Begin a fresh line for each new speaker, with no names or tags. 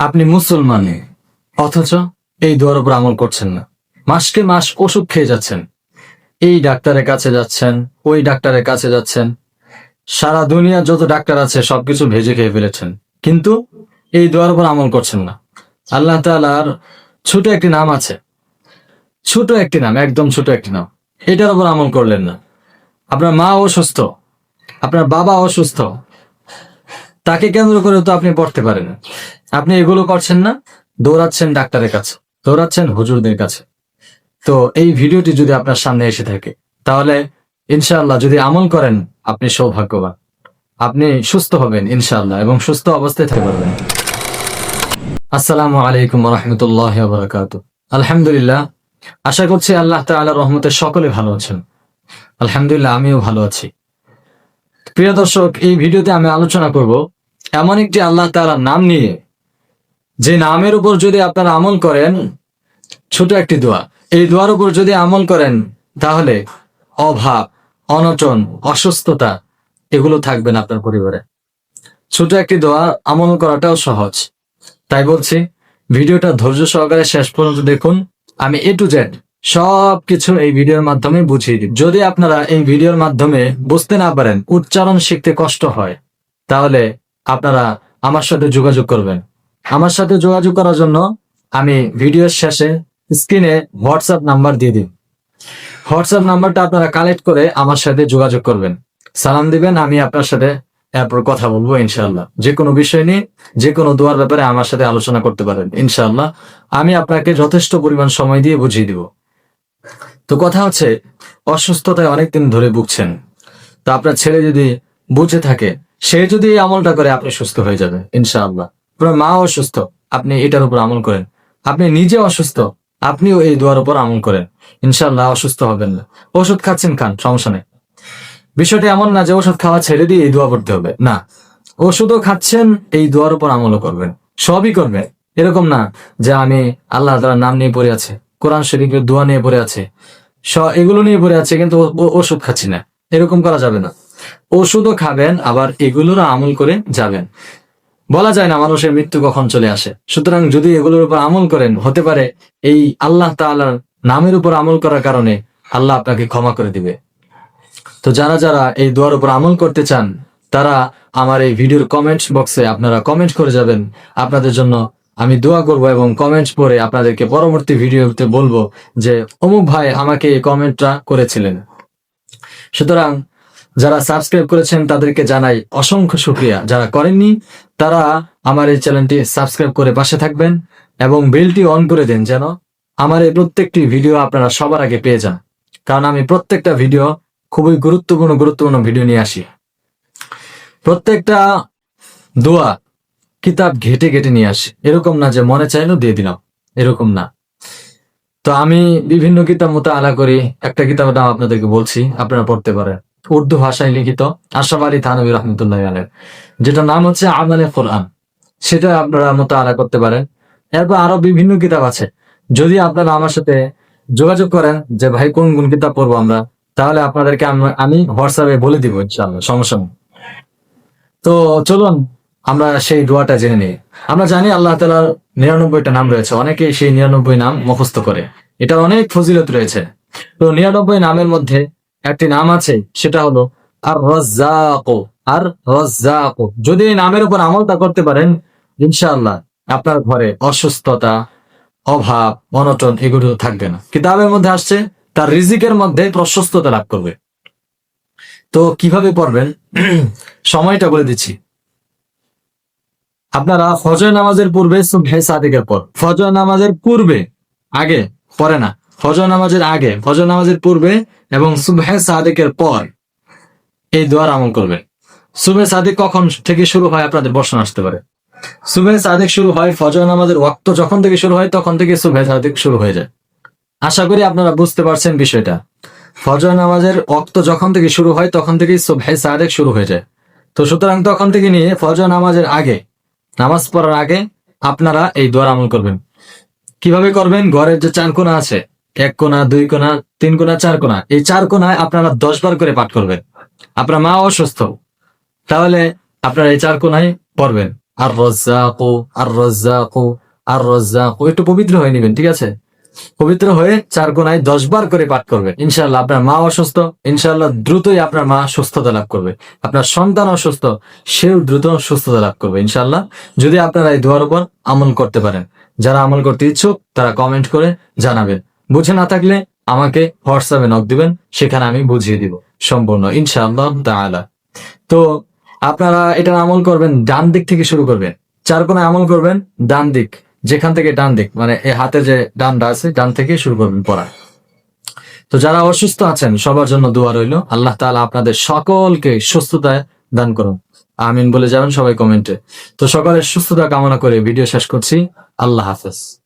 আপনি মুসলমান অথচ এই দোয়ার উপর আমল করছেন না। মাসকে মাস ওষুধ খেয়ে যাচ্ছেন। এই ডাক্তারের কাছে যাচ্ছেন, ওই ডাক্তারের কাছে যাচ্ছেন। সারা দুনিয়ার যত ডাক্তার আছে, সবকিছু ভেজে খেয়ে ফেলেছেন। কিন্তু এই দোয়ার উপর আমল করছেন না। আল্লাহ তাআলার ছোট একটি নাম আছে। ছোট একটি নাম, একদম ছোট একটি নাম। এটার উপর আমল করলেন না। আপনার মা অসুস্থ, আপনার বাবা অসুস্থ। তাকে কেন্দ্র করে তো আপনি পড়তে পারেন। আপনি এগুলো করছেন না, দৌড়াচ্ছেন ডাক্তারের কাছে, দৌড়াচ্ছেন হুজুরদের কাছে। তো এই ভিডিওটি যদি আপনার সামনে এসে থাকে, তাহলে ইনশাআল্লাহ যদি আমল করেন, আপনি সৌভাগ্যবান। আপনি সুস্থ হবেন ইনশাআল্লাহ এবং সুস্থ অবস্থায় থাকতে পারবেন। আসসালামু আলাইকুম রহমতুল্লাহ বারাকাতু আলহামদুলিল্লাহ, আশা করছি আল্লাহ তাআলা রহমতে সকলে ভালো আছেন। আলহামদুলিল্লাহ, আমিও ভালো আছি। প্রিয় দর্শক, এই ভিডিওতে আমি আলোচনা করব, এমন একটি আল্লাহ তাআলার নাম নিয়ে যে নামের উপর যদি আপনারা আমল করেন, ছোট একটি দোয়া। এই দোয়ার উপর যদি আমল করেন, তাহলে অভাব, অনটন, অসুস্থতা, এগুলো থাকবে না আপনার পরিবারে। ছোট একটি দোয়া, আমল করাটাও সহজ। তাই বলছি, ভিডিওটা ধৈর্য সহকারে শেষ পর্যন্ত দেখুন। আমি এ টু জেড সব কিছু এই ভিডিওর মাধ্যমে বুঝিয়ে দিই যদি আপনারা এই ভিডিওর মাধ্যমে বুঝতে না পারেন, উচ্চারণ শিখতে কষ্ট হয়, তাহলে আপনারা আমার সাথে যোগাযোগ করবেন। আমার সাথে যোগাযোগ করার জন্য আমি ভিডিওর শেষে স্ক্রিনে হোয়াটসঅ্যাপ নাম্বার দিয়ে দিন হোয়াটসঅ্যাপ নাম্বারটা আপনারা কালেক্ট করে আমার সাথে যোগাযোগ করবেন। সালাম দিবেন, আমি আপনার সাথে এরপর কথা বলব ইনশাল্লাহ যে কোনো বিষয় নিয়ে, যে কোনো দোয়ার ব্যাপারে আমার সাথে আলোচনা করতে পারেন ইনশাআল্লাহ। আমি আপনাকে যথেষ্ট পরিমাণ সময় দিয়ে বুঝিয়ে দিব। তো কথা হচ্ছে, অসুস্থতায় অনেকদিন ধরে ভুগছেন। তো আপনার ছেলে যদি বুঝে থাকে, সে যদি এই আমলটা করে, আপনি সুস্থ হয়ে যাবে ইনশাআল্লাহ। আপনার মা অসুস্থ, আপনি এটার উপর আমল করেন। আপনি নিজে অসুস্থ, আপনিও এই দোয়ার উপর আমল করেন। ইনশাআল্লাহ অসুস্থ হবেন না। ওষুধ খাচ্ছেন খান সমস্যা নেই। বিষয়টা এমন না যে ওষুধ খাওয়া ছেড়ে দিয়ে এই দোয়া পড়তে হবে। না, ওষুধও খাচ্ছেন, এই দোয়ার উপর আমলও করবেন। সবই করবেন। এরকম না যে আমি আল্লাহ তাআলার নাম নিয়ে পড়ে আছে, কোরআন শরীফের দোয়া নিয়ে পড়ে আছে এগুলো নিয়ে পড়ে আছে, কিন্তু ওষুধ খাচ্ছি না। এরকম করা যাবে না। ওষুধও খাবেন, আবার এগুলোরও আমল করে যাবেন। বলা যায় না মানুষের মৃত্যু কখন চলে আসে। সুতরাং যদি এগুলোর উপর আমল করেন, হতে পারে এই আল্লাহ তাআলার নামের উপর আমল করার কারণে আল্লাহ আপনাকে ক্ষমা করে দিবে। তো যারা যারা এই দোয়ার উপর আমল করতে চান, তারা আমার এই ভিডিওর কমেন্টস বক্সে আপনারা কমেন্ট করে যাবেন। আপনাদের জন্য আমি দোয়া করব এবং কমেন্টস পড়ে আপনাদেরকে পরবর্তী ভিডিওতে বলব যে, অমুক ভাই আমাকে এই কমেন্টটা করেছিলেন। সুতরাং যারা সাবস্ক্রাইব করেছেন তাদেরকে জানাই অসংখ্য শুক্রিয়া। যারা করেননি, তারা আমার এই চ্যানেলটি সাবস্ক্রাইব করে পাশে থাকবেন এবং বেলটি অন করে দেন যেন আমার এই প্রত্যেকটি ভিডিও আপনারা সবার আগে পেয়ে যান। কারণ আমি প্রত্যেকটা ভিডিও, খুবই গুরুত্বপূর্ণ গুরুত্বপূর্ণ ভিডিও নিয়ে আসি। প্রত্যেকটা দোয়া কিতাব ঘেটে ঘেটে নিয়ে আসি। এরকম না যে মনে চাইলো দিয়ে দিলাম। এরকম না। তো আমি বিভিন্ন কিতাব মতো আলা করি। একটা কিতাবের নাম আপনাদেরকে বলছি, আপনারা পড়তে পারেন। উর্দু ভাষায় লিখিত আশরাফ আলী থানবী রহমতুল্লাহ আলের যেটা নাম হচ্ছে আমালে কোরআন। সেটা আপনারা মতো আলা করতে পারেন। এরপর আরও বিভিন্ন কিতাব আছে। যদি আপনারা আমার সাথে যোগাযোগ করেন যে, ভাই, কোন কোন কিতাব পড়ব আমরা? তাহলে আপনাদেরকে আমি হোয়াটসঅ্যাপে বলে দিব, ইনশাআল্লাহ। সমস্যা তো চলুন, আমরা সেই দোয়াটা জেনে নিই। আমরা জানি আল্লাহ তালার নিরানব্বইটা নাম রয়েছে। অনেকেই সেই নিরানব্বই নাম মুখস্থ করে। এটা অনেক ফজিলত রয়েছে। তো নিরানব্বই নামের মধ্যে একটি নাম আছে, সেটা হলো আর রজ্জাকো আর রজ্জাকো যদি এই নামের উপর আমলটা করতে পারেন, ইনশাআল্লাহ আপনার ঘরে অসুস্থতা, অভাব, অনটন এগুলো থাকবে না। কিতাবের মধ্যে আসছে, তার রিজিকের মধ্যে প্রশস্ততা লাভ করবে। তো কীভাবে পড়বেন? সময়টা বলে দিচ্ছি। আপনারা ফজর নামাজের পূর্বে সুবহে সাদিকের পর ফজর নামাজের পূর্বে, আগে পরে না। ফজর নামাজের আগে, ফজর নামাজের পূর্বে এবং সুবহে সাদেকের পর এই দোয়ার আমল করবেন সুবহে সাদেক কখন থেকে শুরু হয় আপনাদের বর্ষণ আসতে পারে। সুবহে সাদেক শুরু হয় ফজর নামাজের ওয়াক্ত যখন থেকে শুরু হয় তখন থেকে সুবহে সাদেক শুরু হয়ে যায়। আশা করি আপনারা বুঝতে পারছেন বিষয়টা। ফজর নামাজের ওয়াক্ত যখন থেকে শুরু হয় তখন থেকে সুবহে সাদেক শুরু হয়ে যায়। তো সুতরাং তখন থেকে নিয়ে ফজর নামাজের আগে, নামাজ পড়ার আগে আপনারা এই দোয়ার আমল করবেন। কীভাবে করবেন? ঘরের যে চার কোনা আছে এক কোনা, দুই কোনা, তিন কোনা, চার কোনা। এই চার কোনায় আপনারা দশ বার করে পাঠ করবেন। আপনার মা অসুস্থ, তাহলে আপনারা এই চার কোনায় পড়বেন। আর রজ্জাকু আর রজ্জাকু আর রজ্জাকু একটু পবিত্র হয়ে নেবেন, ঠিক আছে? পবিত্র হয়ে চার কোনায় দশ বার করে পাঠ করবেন। ইনশাল্লাহ আপনার মা অসুস্থ ইনশাল্লাহ দ্রুতই আপনার মা সুস্থতা লাভ করবে। আপনার সন্তান অসুস্থ, সেও দ্রুত সুস্থতা লাভ করবে ইনশাল্লাহ যদি আপনারা এই দোয়ার উপর আমল করতে পারেন, যারা আমল করতে ইচ্ছুক, তারা কমেন্ট করে জানাবেন। বুঝে না থাকলে আমাকে হোয়াটসঅ্যাপে নক দিবেন, সেখানে আমি বুঝিয়ে দিব সম্পূর্ণ, ইনশাআল্লাহ তাআলা। তো আপনারা এটা আমল করবেন, ডান দিক থেকে শুরু করবেন। চার কোণে আমল করবেন, ডান দিক, যেখান থেকে ডান দিক মানে এই হাতে যে ডানটা আছে, ডান থেকে শুরু করবেন পড়া। তো যারা অসুস্থ আছেন, সবার জন্য দোয়া রইল, আল্লাহ তাআলা আপনাদের সকলকে সুস্থতায় দান করুন। আমিন বলে যাবেন সবাই কমেন্টে। তো সকলের সুস্থতা কামনা করে ভিডিও শেষ করছি, আল্লাহ হাফেজ।